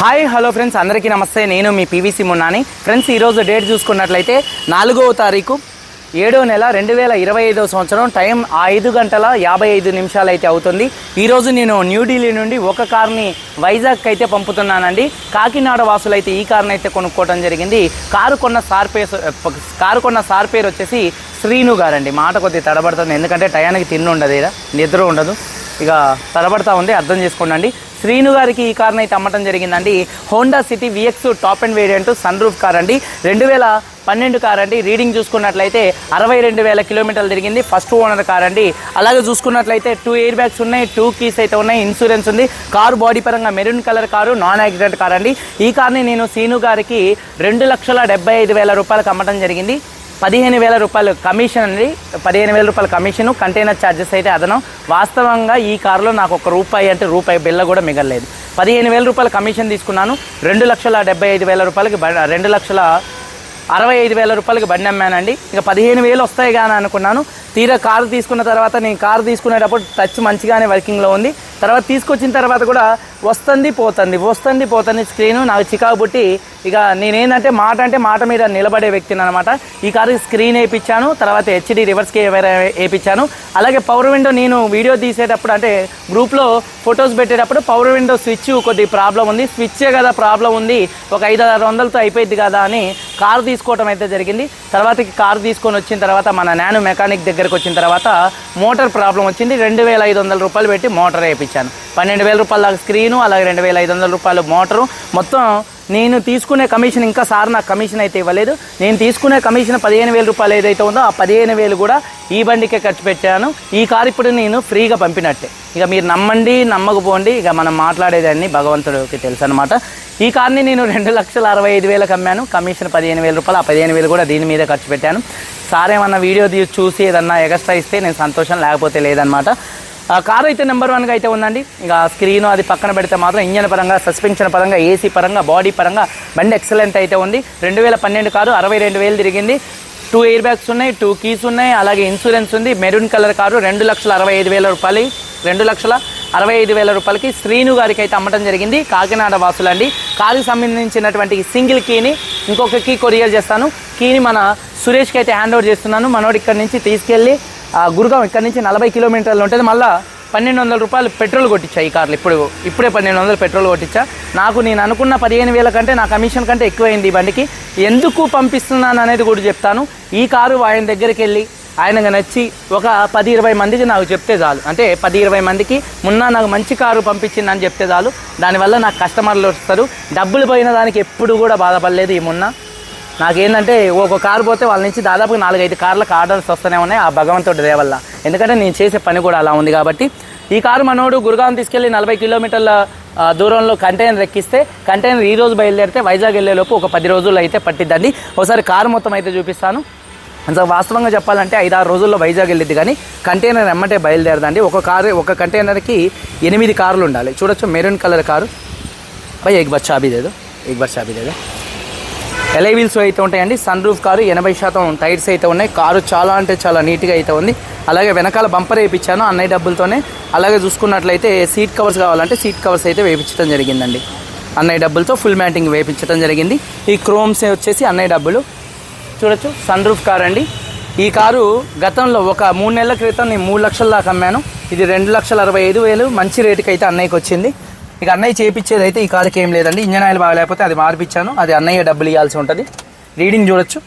Hi hello friends అందరికీ నమస్తే. నేను మీ పీవీసీ మున్నాని. ఫ్రెండ్స్ ఈరోజు డేట్ చూసుకున్నట్లయితే నాలుగవ తారీఖు ఏడో నెల రెండు వేల ఇరవై ఐదవ సంవత్సరం. టైం ఐదు గంటల యాభై ఐదు నిమిషాలు అయితే అవుతుంది. ఈరోజు నేను న్యూఢిల్లీ నుండి ఒక కార్ని వైజాగ్ అయితే పంపుతున్నానండి. కాకినాడ వాసులు అయితే ఈ కార్ని అయితే కొనుక్కోవడం జరిగింది. కారు కొన్న సార్ పేరు కారు కొన్న సార్ పేరు వచ్చేసి శ్రీను గారండి. మాట కొద్దిగా తడబడుతుంది. ఎందుకంటే టయానికి తిండి ఉండదు నిద్ర ఉండదు. ఇక తడబడతా ఉంది అర్థం చేసుకోండి శ్రీను గారికి ఈ కార్ని అయితే అమ్మటం జరిగిందండి. Honda City VX top and variant sunroof car అండి. రెండు వేల పన్నెండు కార్ అండి. రీడింగ్ చూసుకున్నట్లయితే అరవై రెండు వేల కిలోమీటర్లు తిరిగింది. ఫస్ట్ ఓనర్ కార్ అండి. అలాగే చూసుకున్నట్లయితే టూ ఎయిర్ బ్యాగ్స్ ఉన్నాయి టూ కీస్ అయితే ఉన్నాయి ఇన్సూరెన్స్ ఉంది. కారు బాడీ పరంగా maroon colour car non accident car అండి. ఈ కార్ని నేను శ్రీను గారికి రెండు లక్షల డెబ్బై ఐదు వేల రూపాయలకు అమ్మటం జరిగింది. పదిహేను వేల రూపాయలు కమిషన్ అండి. పదిహేను వేల రూపాయల కమిషన్ కంటైనర్ ఛార్జెస్ అయితే అదనం. వాస్తవంగా ఈ కారులో నాకు ఒక రూపాయి అంటే రూపాయి బిల్ల కూడా మిగలలేదు. పదిహేను వేల రూపాయల కమిషన్ తీసుకున్నాను. రెండు లక్షల డెబ్బై ఐదు వేల రూపాయలకి బ- రెండు లక్షల అరవై ఐదు వేల రూపాయలకి బండి అమ్మానండి. ఇంకా పదిహేను వేలు వస్తాయి కానీ అనుకున్నాను. తీరా కారు తీసుకున్న తర్వాత నేను కారు తీసుకునేటప్పుడు టచ్ మంచిగానే వర్కింగ్లో ఉంది. తర్వాత తీసుకొచ్చిన తర్వాత కూడా వస్తుంది పోతుంది. వస్తుంది పోతుంది. స్క్రీను నాకు చికాకు పుట్టి ఇక నేనేంటంటే మాట అంటే మాట మీద నిలబడే వ్యక్తిని అనమాట ఈ కారు స్క్రీన్ వేయించాను తర్వాత హెచ్డి రివర్స్ వేయించాను. అలాగే పవర్ విండో నేను వీడియో తీసేటప్పుడు అంటే గ్రూప్లో ఫొటోస్ పెట్టేటప్పుడు పవర్ విండో స్విచ్ కొద్ది ప్రాబ్లం ఉంది. స్విచ్చే కదా ప్రాబ్లం ఉంది. ఒక ఐదు ఆరు వందలతో అయిపోయింది కదా అని కారు తీసుకోవడం అయితే జరిగింది. తర్వాతకి కారు తీసుకొని వచ్చిన తర్వాత మన నాను మెకానిక్ దగ్గరకు వచ్చిన తర్వాత మోటార్ ప్రాబ్లం వచ్చింది. రెండు వేల ఐదు వందల రూపాయలు పెట్టి మోటార్ వేయించాను. పన్నెండు వేల రూపాయల దాకా స్క్రీను అలాగే రెండు వేల ఐదు వందల రూపాయలు మోటారు. మొత్తం నేను తీసుకునే కమిషన్ ఇంకా సార్ నాకు కమిషన్ అయితే ఇవ్వలేదు. నేను తీసుకునే కమిషన్ పదిహేను వేల రూపాయలు ఏదైతే ఉందో ఆ పదిహేను వేలు కూడా ఈ బండికే ఖర్చు పెట్టాను. ఈ కారు ఇప్పుడు నేను ఫ్రీగా పంపినట్టే. ఇక మీరు నమ్మండి నమ్మకపోండి ఇక మనం మాట్లాడేదాన్ని భగవంతుడికి తెలుసు అనమాట ఈ కార్ని నేను రెండు లక్షల అరవై ఐదు వేలకు అమ్మాను. కమిషన్ పదిహేను వేల రూపాయలు ఆ పదిహేను వేలు కూడా దీని మీద ఖర్చు పెట్టాను. సార్ ఏమన్నా వీడియో తీసి చూసి ఏదన్నా ఎక్స్ట్రా ఇస్తే నేను సంతోషం లేకపోతే లేదనమాట కార్ అయితే నెంబర్ వన్గా అయితే ఉందండి. ఇక స్క్రీన్ అది పక్కన పెడితే మాత్రం ఇంజన్ పరంగా సస్పెన్షన్ పరంగా ఏసీ పరంగా బాడీ పరంగా బండి ఎక్సలెంట్ అయితే ఉంది. రెండు వేల పన్నెండు కారు అరవై రెండు వేలు తిరిగింది. టూ ఎయిర్ బ్యాగ్స్ ఉన్నాయి టూ కీస్ ఉన్నాయి అలాగే ఇన్సూరెన్స్ ఉంది. మెరూన్ కలర్ కారు రెండు లక్షల అరవై ఐదు వేల రూపాయలు రెండు లక్షల అరవై ఐదు వేల రూపాయలకి శ్రీను గారికి అయితే అమ్మటం జరిగింది. కాకినాడ వాసులండి. కారుకి సంబంధించినటువంటి సింగిల్ కీని ఇంకొక కీ కొరియర్ చేస్తాను. కీని మన సురేష్కి అయితే హ్యాండ్ ఓవర్ చేస్తున్నాను. మనోడు ఇక్కడి నుంచి తీసుకెళ్ళి గురుగాం ఇక్కడ నుంచి నలభై కిలోమీటర్లు ఉంటుంది. మళ్ళీ పన్నెండు వందల రూపాయలు పెట్రోల్ కొట్టించా ఈ కార్లు. ఇప్పుడు ఇప్పుడే పన్నెండు వందలు పెట్రోల్ కొట్టించా. నాకు నేను అనుకున్న పదిహేను వేల కంటే నా కమిషన్ కంటే ఎక్కువైంది ఈ బండికి. ఎందుకు పంపిస్తున్నాను అనేది కూడా చెప్తాను. ఈ కారు ఆయన దగ్గరికి వెళ్ళి ఆయనకు నచ్చి ఒక పది ఇరవై మందికి నాకు చెప్తే చాలు. అంటే పది ఇరవై మందికి మొన్న నాకు మంచి కారు పంపించింది అని చెప్తే చాలు. దానివల్ల నాకు కస్టమర్లు వస్తారు. డబ్బులు పోయిన దానికి ఎప్పుడు కూడా బాధపడలేదు ఈ మొన్న. నాకేంటంటే ఒక కారు పోతే వాళ్ళ నుంచి దాదాపు నాలుగైదు కార్లకు ఆర్డర్స్ వస్తూనే ఉన్నాయి ఆ భగవంతుడి దేవల్ల ఎందుకంటే నేను చేసే పని కూడా అలా ఉంది కాబట్టి. ఈ కారు మనోడు గురుగాం తీసుకెళ్ళి నలభై కిలోమీటర్ల దూరంలో కంటైనర్ ఎక్కిస్తే కంటైనర్ ఈ రోజు బయలుదేరితే వైజాగ్ వెళ్ళేలోపు ఒక పది రోజులు అయితే పట్టిద్దండి. ఒకసారి కారు మొత్తం అయితే చూపిస్తాను. అంత వాస్తవంగా చెప్పాలంటే ఐదు ఆరు రోజుల్లో వైజాగ్ వెళ్ళిద్ది కానీ కంటైనర్ ఎమ్మటే బయలుదేరదండి. ఒక కారు ఒక కంటైనర్కి ఎనిమిది కార్లు ఉండాలి. చూడొచ్చు మెరూన్ కలర్ కారు. పై ఎగ్ బస్ చాబీ ఎగ్బర్ ఎగ్ బర్ చాబీ ఎలై వీల్స్ అయితే ఉంటాయండి. సన్ రూఫ్ కారు ఎనభై శాతం టైర్స్ అయితే ఉన్నాయి. కారు చాలా అంటే చాలా నీట్గా అయితే ఉంది. అలాగే వెనకాల బంపర్ వేయించాను అన్నయ్య డబ్బులతోనే. అలాగే చూసుకున్నట్లయితే సీట్ కవర్స్ కావాలంటే సీట్ కవర్స్ అయితే వేయించడం జరిగిందండి. అన్నయ్య డబ్బులతో ఫుల్ మ్యాటింగ్ వేయించడం జరిగింది. ఈ క్రోమ్స్ వచ్చేసి అన్నయ్య డబ్బులు. చూడొచ్చు సన్ రూఫ్ కార్ అండి. ఈ కారు గతంలో ఒక మూడు నెలల క్రితం నేను మూడు లక్షల దాకా అమ్మాను. ఇది రెండు లక్షల అరవై ఐదు వేలు. మంచి రేటుకి అయితే అన్నయ్యకి వచ్చింది. ఇక అన్నయ్య చేయించేది అయితే ఈ కారుకి ఏం లేదండి. ఇంజన్ ఆయిల్ బాగలేకపోతే అది మార్పించాను అది అన్నయ్య డబ్బులు ఇవ్వాల్సి ఉంటుంది. రీడింగ్ చూడొచ్చు.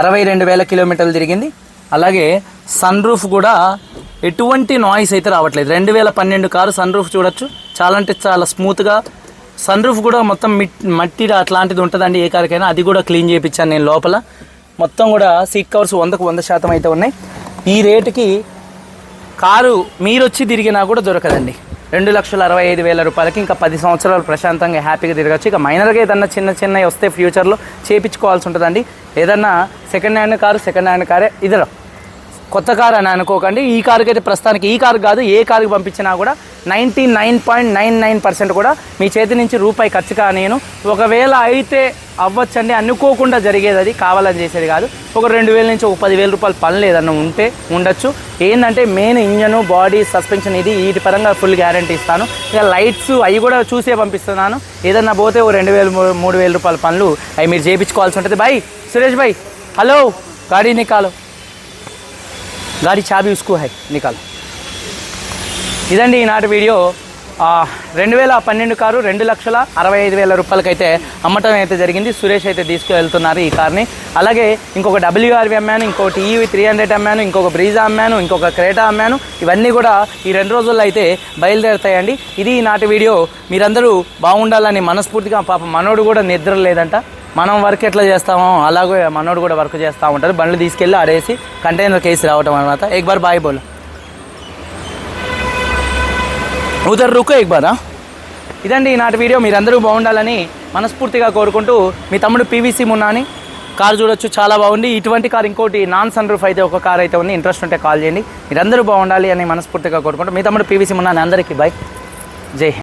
అరవై రెండు వేల కిలోమీటర్లు తిరిగింది. అలాగే సన్ రూఫ్ కూడా ఎటువంటి నాయిస్ అయితే రావట్లేదు. రెండు వేల పన్నెండు కారు సన్ రూఫ్ చూడొచ్చు. చాలా అంటే చాలా స్మూత్గా సన్ రూఫ్ కూడా మొత్తం మిట్ మట్టి అట్లాంటిది ఉంటుందండి ఏ కారుకైనా. అది కూడా క్లీన్ చేయించాను నేను లోపల. మొత్తం కూడా సీట్ కవర్స్ వందకు వంద శాతం అయితే ఉన్నాయి. ఈ రేటుకి కారు మీరు వచ్చి తిరిగినా కూడా దొరకదండి. రెండు లక్షల అరవై ఐదు వేల రూపాయలకి ఇంకా పది సంవత్సరాలు ప్రశాంతంగా హ్యాపీగా తిరగచ్చు. ఇక మైనర్గా ఏదన్నా చిన్న చిన్నవి వస్తే ఫ్యూచర్లో చేపించుకోవాల్సి ఉంటుందండి ఏదన్నా second hand car second hand కారే ఇద్దరు కొత్త కారు అని అనుకోకండి. ఈ కారుకి అయితే ప్రస్తుతానికి ఈ కారు కాదు ఏ కారుకి పంపించినా కూడా ninety nine point nine nine percent కూడా మీ చేతి నుంచి రూపాయి ఖర్చు నేను ఒకవేళ అయితే అవ్వచ్చండి అనుకోకుండా జరిగేది అది కావాలని చేసేది కాదు. ఒక రెండు వేల నుంచి ఒక పదివేల రూపాయలు పని లేదన్న ఉంటే ఉండొచ్చు. ఏంటంటే మెయిన్ ఇంజను బాడీ సస్పెన్షన్ ఇది వీటి పరంగా ఫుల్ గ్యారంటీ ఇస్తాను. ఇక లైట్స్ అవి కూడా చూసే పంపిస్తున్నాను. ఏదన్నా పోతే ఓ రెండు వేలు మూడు వేల రూపాయల పనులు అవి మీరు చేయించుకోవాల్సి ఉంటుంది. బాయ్ సురేష్ భాయ్ హలో గాడీ నికాలో. గాడి చాబీ ఉస్కు హై నికాల్. ఇదండి ఈనాటి వీడియో. రెండు వేల పన్నెండు కారు రెండు లక్షల అరవై ఐదు వేల రూపాయలకైతే అమ్మటం అయితే జరిగింది. సురేష్ అయితే తీసుకువెళ్తున్నారు ఈ కార్ని. అలాగే ఇంకొక డబ్ల్యూఆర్వి అమ్మాను ఇంకొకటి ఈవి త్రీ హండ్రెడ్ అమ్మాను ఇంకొక బ్రీజా అమ్మాను ఇంకొక క్రేటా అమ్మాను. ఇవన్నీ కూడా ఈ రెండు రోజుల్లో అయితే బయలుదేరుతాయండి. ఇది ఈనాటి వీడియో. మీరందరూ బాగుండాలని మనస్ఫూర్తిగా పాప మనోడు కూడా నిద్ర లేదంట. మనం వర్క్ ఎట్లా చేస్తామో అలాగే మనోడు కూడా వర్క్ చేస్తూ ఉంటారు బండ్లు తీసుకెళ్ళి ఆడేసి కంటైనర్ కేసు రావటం అనమాట ఎక్ బార్ బాయ్ బోల్. ఉదర్ రుకో ఎక్బారా? ఇదండి ఈనాటి వీడియో. మీరందరూ బాగుండాలని మనస్ఫూర్తిగా కోరుకుంటూ మీ తమ్ముడు పీవీసీ మున్నాని కారు చూడొచ్చు చాలా బాగుంది. ఇటువంటి కార్ ఇంకోటి నాన్ సన్ రూఫ్ అయితే ఒక కార్ అయితే ఉంది. ఇంట్రెస్ట్ ఉంటే కాల్ చేయండి. మీరందరూ బాగుండాలి అని మనస్ఫూర్తిగా కోరుకుంటూ మీ తమ్ముడు పీవీసీ మున్నాని అందరికీ బై. జై